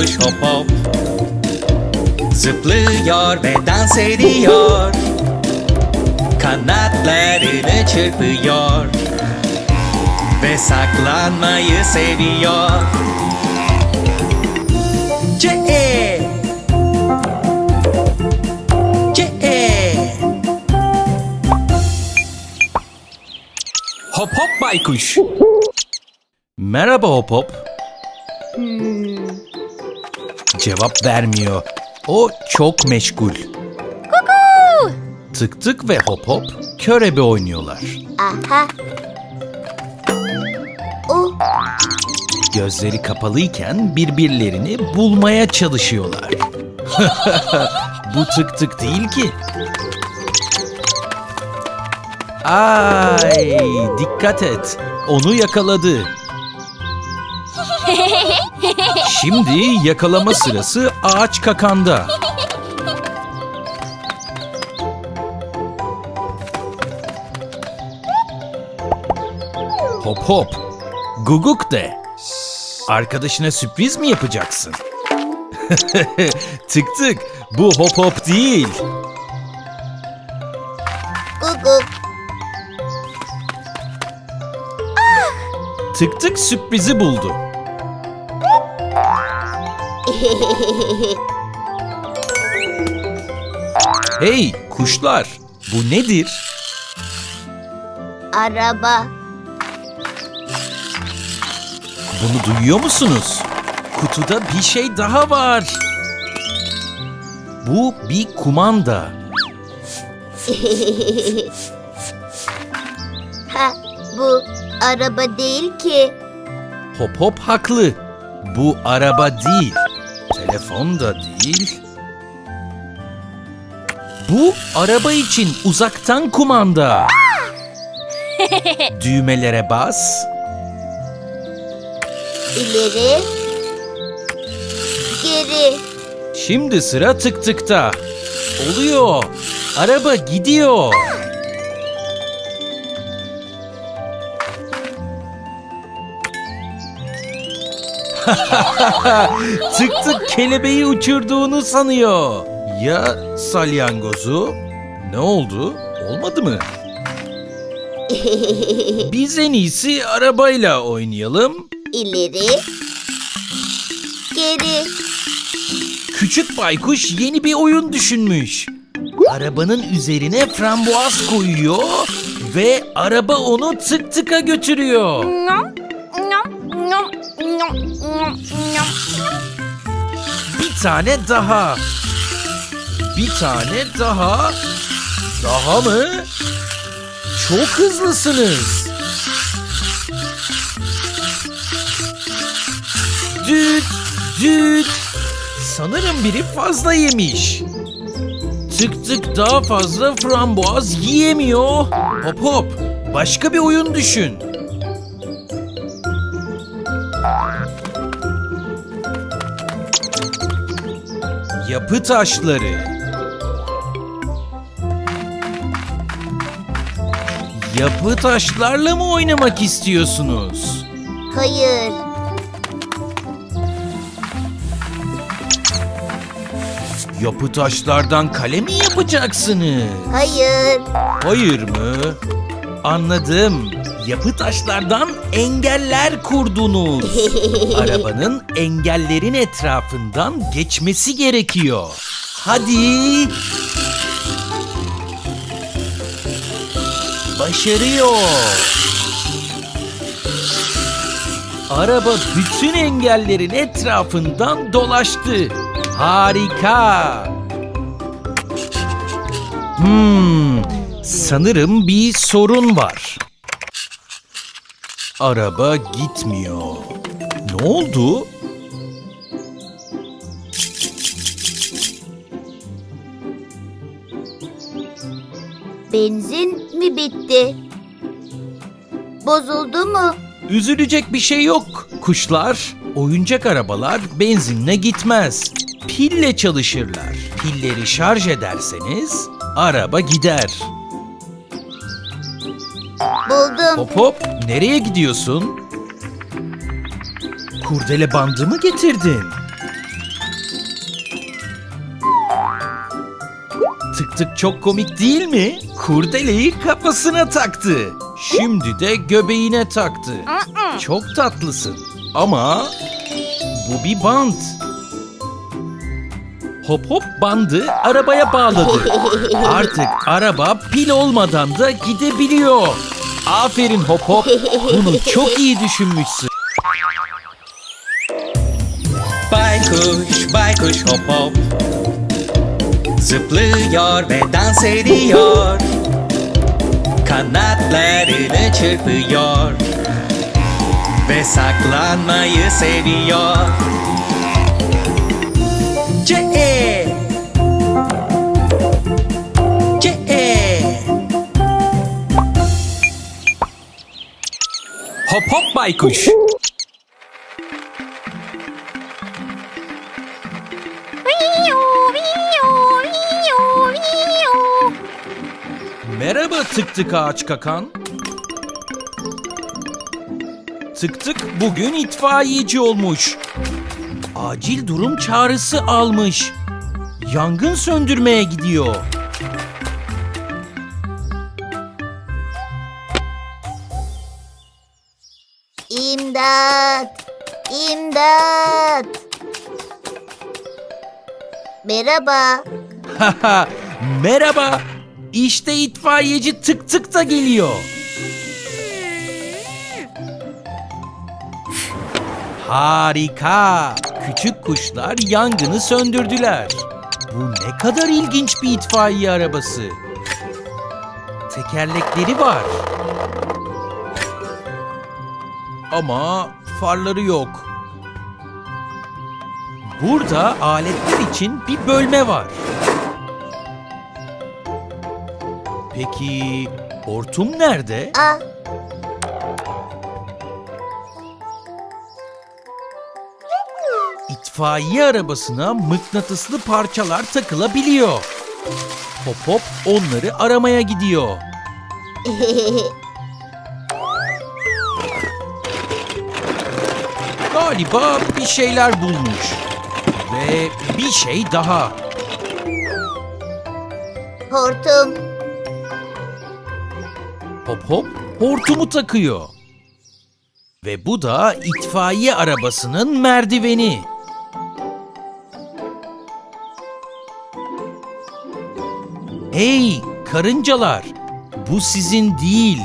baykuş hop hop. Zıplıyor ve dans ediyor. Kanatlarını çırpıyor. Ve saklanmayı seviyor. C-E C-E Hop hop baykuş. Merhaba hop hop Cevap vermiyor. O çok meşgul. Tık tık ve hop hop körebe oynuyorlar. Aha. O Gözleri kapalıyken birbirlerini bulmaya çalışıyorlar. Bu tık tık değil ki. Ay, dikkat et. Onu yakaladı. Şimdi yakalama sırası ağaç kakanda. Hop hop. Guguk de. Arkadaşına sürpriz mi yapacaksın? tık tık. Bu hop hop değil. guguk. Tık tık sürprizi buldu. Hey kuşlar, bu nedir? Araba. Bunu duyuyor musunuz? Kutuda bir şey daha var. Bu bir kumanda. ha, bu araba değil ki. Hop hop haklı. Bu araba değil. Telefon da değil. Bu araba için uzaktan kumanda. Düğmelere bas. İleri. Geri. Şimdi sıra tık tıkta. Oluyor. Araba gidiyor. tık tık kelebeği uçurduğunu sanıyor. Ya salyangozu? Ne oldu? Olmadı mı? Biz en iyisi arabayla oynayalım. İleri. Geri. Küçük baykuş yeni bir oyun düşünmüş. Arabanın üzerine frambuaz koyuyor ve araba onu tık tıka götürüyor. Bir tane daha. Bir tane daha. Daha mı? Çok hızlısınız. Düt düt. Sanırım biri fazla yemiş. Tık tık daha fazla frambuaz yiyemiyor. Hop hop. Başka bir oyun düşün. Yapı taşları. Yapı taşlarla mı oynamak istiyorsunuz? Hayır. Yapı taşlardan kale mi yapacaksınız? Hayır. Hayır mı? Anladım. Yapı taşlardan engeller kurdunuz. Arabanın engellerin etrafından geçmesi gerekiyor. Hadi. Başarıyor. Araba bütün engellerin etrafından dolaştı. Harika. Hmm, sanırım bir sorun var. Araba gitmiyor. Ne oldu? Benzin mi bitti? Bozuldu mu? Üzülecek bir şey yok. Kuşlar, oyuncak arabalar benzinle gitmez. Pille çalışırlar. Pilleri şarj ederseniz araba gider. Yoruldum. Hop hop nereye gidiyorsun? Kurdele bandı mı getirdin? Tık tık çok komik değil mi? Kurdeleyi kafasına taktı. Şimdi de göbeğine taktı. Çok tatlısın. Ama bu bir bant. Hop hop bandı arabaya bağladı. Artık araba pil olmadan da gidebiliyor. Aferin hop hop. Bunu çok iyi düşünmüşsün. Baykuş, baykuş hop hop Zıplıyor ve dans ediyor Kanatlarını çırpıyor Ve saklanmayı seviyor Hop hop baykuş. Merhaba tık tık ağaç kakan. Tık tık bugün itfaiyeci olmuş. Acil durum çağrısı almış. Yangın söndürmeye gidiyor. İmdat! Merhaba. Merhaba. İşte itfaiyeci tık tık da geliyor. Harika. Küçük kuşlar yangını söndürdüler. Bu ne kadar ilginç bir itfaiye arabası. Tekerlekleri var. Ama farları yok. Burada aletler için bir bölme var. Peki hortum nerede? Ah, İtfaiye arabasına mıknatıslı parçalar takılabiliyor. Hop hop onları aramaya gidiyor. Galiba bir şeyler bulmuş. Ve bir şey daha. hortum. Hop hop hortumu takıyor. Ve bu da itfaiye arabasının merdiveni. Hey karıncalar, bu sizin değil.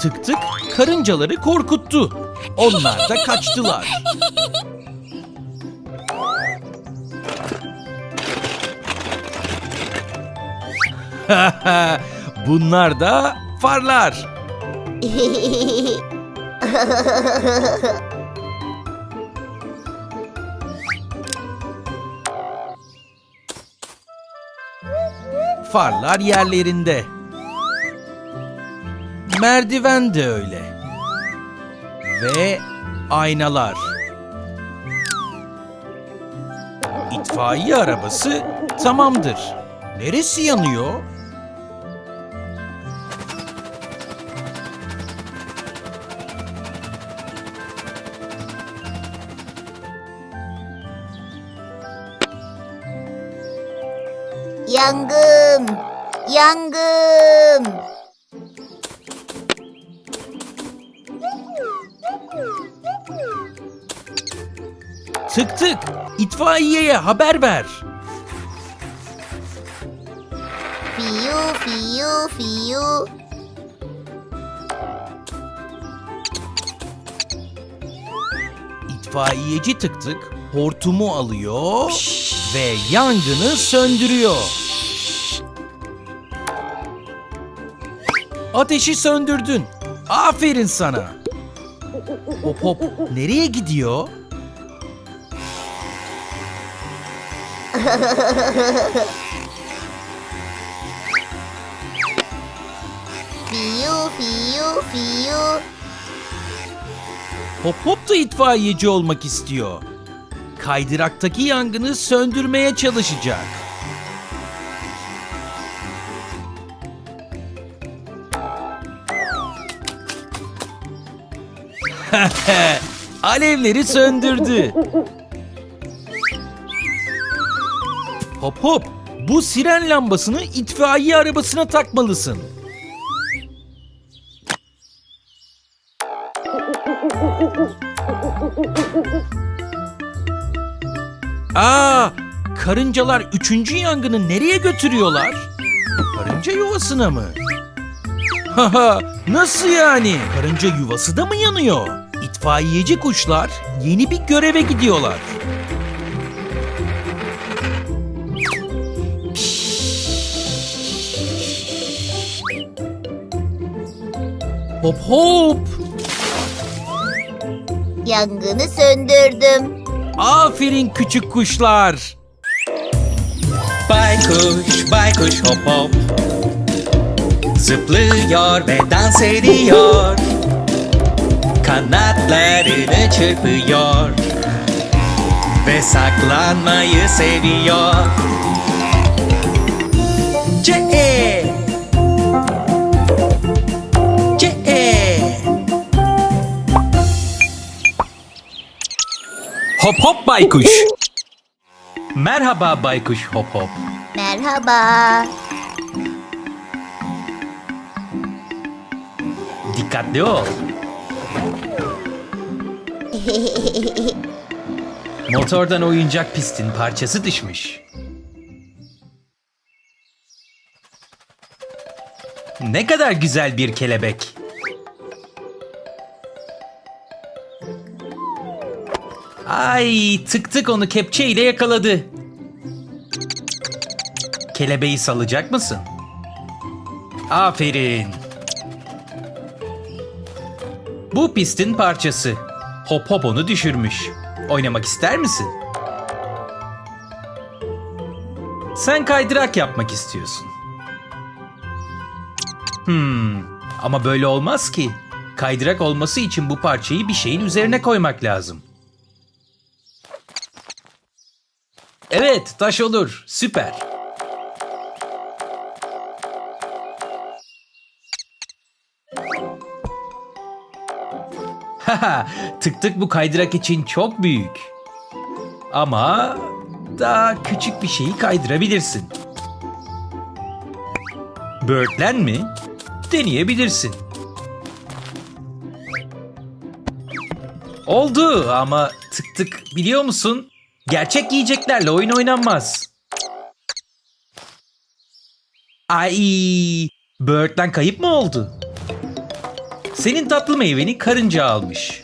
Tık tık karıncaları korkuttu. Onlar da kaçtılar. Bunlar da farlar. Farlar yerlerinde. Merdiven de öyle. Ve aynalar. İtfaiye arabası tamamdır. Neresi yanıyor? Yangın! Yangın! Tık tık, itfaiyeye haber ver. Fiyu fiyu fiyu. İtfaiyeci tık tık hortumu alıyor ve yangını söndürüyor. Ateşi söndürdün. Aferin sana. Hop hop nereye gidiyor? Fiyu fiyu fiyu. Hop hop da itfaiyeci olmak istiyor. Kaydıraktaki yangını söndürmeye çalışacak. Alevleri söndürdü. Hop hop, Bu siren lambasını itfaiye arabasına takmalısın. Aa, karıncalar üçüncü yangını nereye götürüyorlar? Karınca yuvasına mı? Haha, nasıl yani? Karınca yuvası da mı yanıyor? İtfaiyeci kuşlar yeni bir göreve gidiyorlar. Hop hop. Yangını söndürdüm. Aferin küçük kuşlar. Baykuş, baykuş hop hop. Zıplıyor ve dans ediyor. Kanatlarını çırpıyor. Ve saklanmayı seviyor. C-E Hop hop baykuş. Merhaba baykuş hop hop. Merhaba. Dikkatli ol. Motordan oyuncak pistin parçası düşmüş. Ne kadar güzel bir kelebek. Ay tık tık onu kepçe ile yakaladı. Kelebeği salacak mısın? Aferin. Bu pistin parçası. Hop hop onu düşürmüş. Oynamak ister misin? Sen kaydırak yapmak istiyorsun. Hmm, ama böyle olmaz ki. Kaydırak olması için bu parçayı bir şeyin üzerine koymak lazım. Evet, taş olur. Süper. Haha, tık tık bu kaydırak için çok büyük. Ama daha küçük bir şeyi kaydırabilirsin. Böğürtlen mi? Deneyebilirsin. Oldu ama tık tık biliyor musun? Gerçek yiyeceklerle oyun oynanmaz. Ay, böğürtlen kayıp mı oldu? Senin tatlı meyveni karınca almış.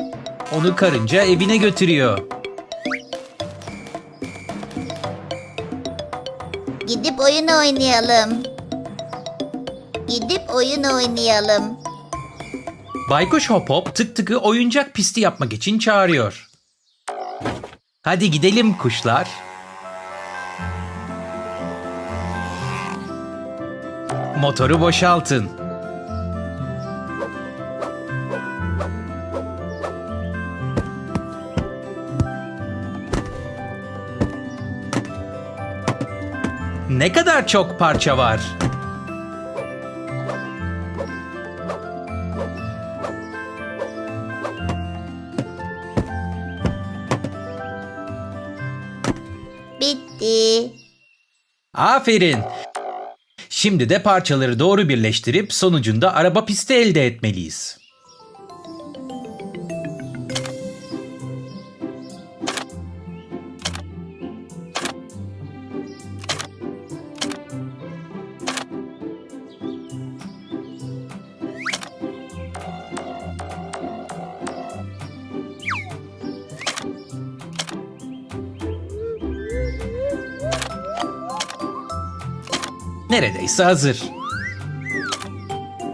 Onu karınca evine götürüyor. Gidip oyun oynayalım. Gidip oyun oynayalım. Baykuş Hop Hop tık tıkı oyuncak pisti yapmak için çağırıyor. Hadi gidelim kuşlar. Motoru boşaltın. Ne kadar çok parça var. Aferin. Şimdi de parçaları doğru birleştirip sonucunda araba pisti elde etmeliyiz. Neredeyse hazır.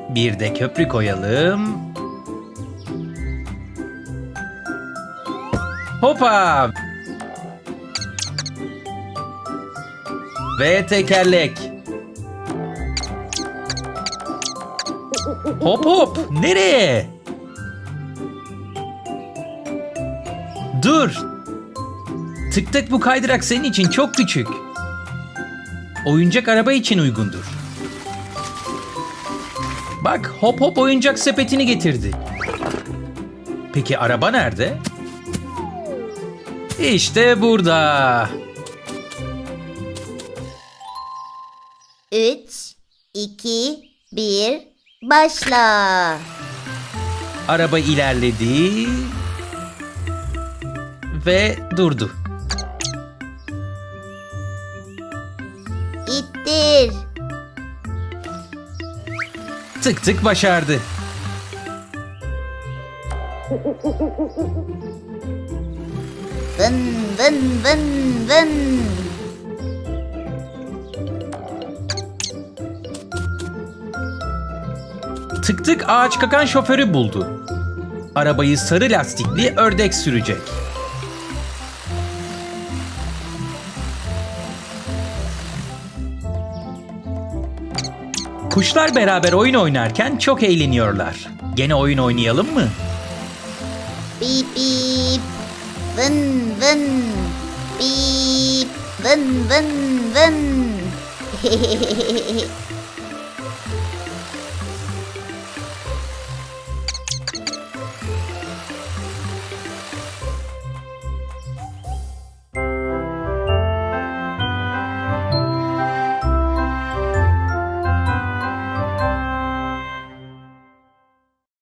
Bir de köprü koyalım. Hopa! Ve tekerlek. Hop hop! Nereye? Dur! Tık tık bu kaydırak senin için çok küçük. Oyuncak araba için uygundur. Bak hop hop oyuncak sepetini getirdi. Peki araba nerede? İşte burada. Üç, iki, bir, başla. Araba ilerledi ve durdu. Tık tık başardı. Vın vın vın vın. Tık tık ağaç kakan şoförü buldu. Arabayı sarı lastikli ördek sürecek. Kuşlar beraber oyun oynarken çok eğleniyorlar. Gene oyun oynayalım mı? Bip bip. Vın vın. Bip. Vın vın vın.